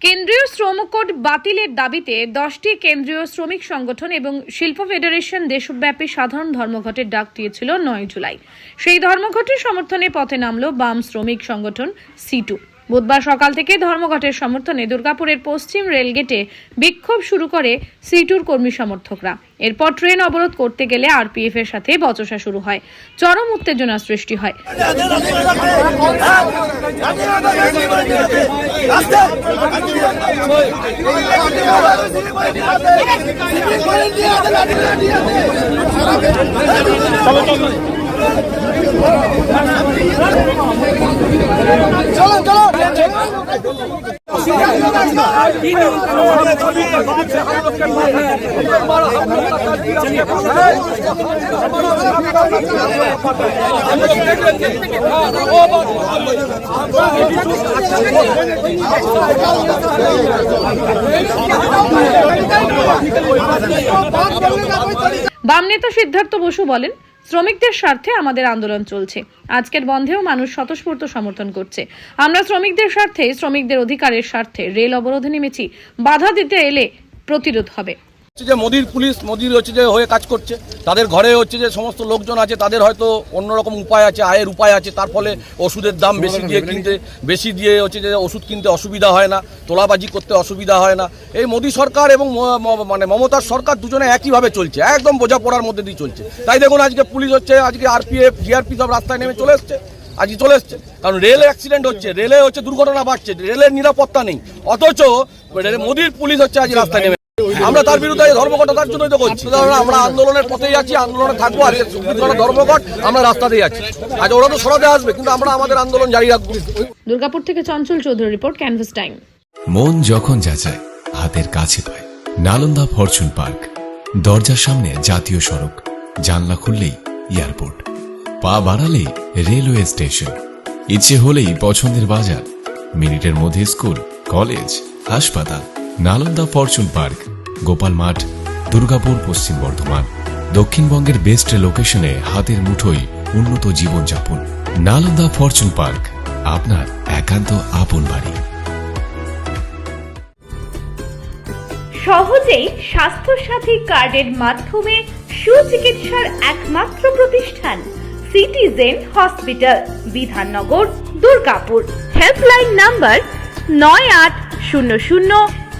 কেন্দ্রীয় শ্রম কোড বাতিলের দাবিতে দশটি কেন্দ্রীয় শ্রমিক সংগঠন এবং শিল্প ফেডারেশন দেশব্যাপী সাধারণ ধর্মঘটের ডাক দিয়েছিল নয় জুলাই। সেই ধর্মঘটের সমর্থনে পথে নামল বাম শ্রমিক সংগঠন সিটু বুধবার সকাল থেকে ধর্মঘটের সমর্থনে দুর্গাপুরের পশ্চিম রেলগেটে বিক্ষোভ শুরু করে সিটুর কর্মী সমর্থকরা। এরপর ট্রেন অবরোধ করতে গেলে আরপিএফ এর সাথে বচসা শুরু হয়। চরম উত্তেজনা সৃষ্টি হয়। বাম নেতা সিদ্ধার্থ বসু বলেন শ্রমিকদের স্বার্থে আমাদের আন্দোলন চলছে। আজকের বন্ধেও মানুষ স্বতঃস্ফূর্ত সমর্থন করছে। আমরা শ্রমিকদের স্বার্থে, শ্রমিকদের অধিকারের স্বার্থে রেল অবরোধে নেমেছি। বাধা দিতে এলে প্রতিরোধ হবে। যে মোদির পুলিশ মোদির হচ্ছে যে হয়ে কাজ করছে। তাদের ঘরে হচ্ছে যে সমস্ত লোকজন আছে তাদের হয়তো অন্যরকম উপায় আছে আয়ের উপায় আছে তার ফলে ওষুধের দাম বেশি দিয়ে কিনতে বেশি দিয়ে হচ্ছে যে ওষুধ কিনতে অসুবিধা হয় না তোলাবাজি করতে অসুবিধা হয় না। এই মোদী সরকার এবং মানে মমতার সরকার দুজনে একইভাবে চলছে একদম বোঝাপড়ার মধ্যে দিয়ে চলছে। তাই দেখুন আজকে পুলিশ হচ্ছে আজকে আরপিএফ জিআরপি সব রাস্তায় নেমে চলে এসছে আজকে চলে এসছে। কারণ রেল অ্যাক্সিডেন্ট হচ্ছে রেলে হচ্ছে দুর্ঘটনা বাড়ছে রেলের নিরাপত্তা নেই। অথচ মোদির পুলিশ হচ্ছে আজ রাস্তায় নেমে আমরা তার বিরুদ্ধে এই ধর্মঘট তার জন্যই তো করছি আমরা আন্দোলনের পথেই আছি আন্দোলনে থাকব সুপ্রিম ধর্মঘট আমরা রাস্তাতেই আছি। আজ ওরা তো সরাতে আসবে কিন্তু আমরা আমাদের আন্দোলন জারি রাখব। দুর্গাপুর থেকে Chanchal Chowdhury report canvas time. মন যখন যাচায় হাতের কাছে পায়। নালন্দা ফরচুন পার্ক দরজার সামনে জাতীয় সড়ক জানলা খুললেই এয়ারপোর্ট। পা বাড়ালেই রেলওয়ে স্টেশন। ইচ্ছে হলেই পছন্দের বাজার মিনিটের মধ্যে স্কুল কলেজ হাসপাতাল নালন্দা ফরচুন পার্ক। গোপাল মাঠ, দুর্গাপুর, পশ্চিম বর্ধমান। দক্ষিণবঙ্গের বেস্ট লোকেশনে হাতের মুঠোয় উন্নত জীবনযাপন। নালন্দা ফরচুন পার্ক আপনার একান্ত আপন বাড়ি। সহজেই স্বাস্থ্যসাথী কার্ডের মাধ্যমে সুচিকিৎসার একমাত্র প্রতিষ্ঠান citizen hospital Bidhannagar, Durgapur. Helpline number নয় আট শূন্য শূন্য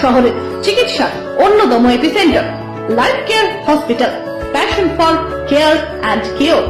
শহরের চিকিৎসার অন্যতম epicentre life care hospital passion for care and cure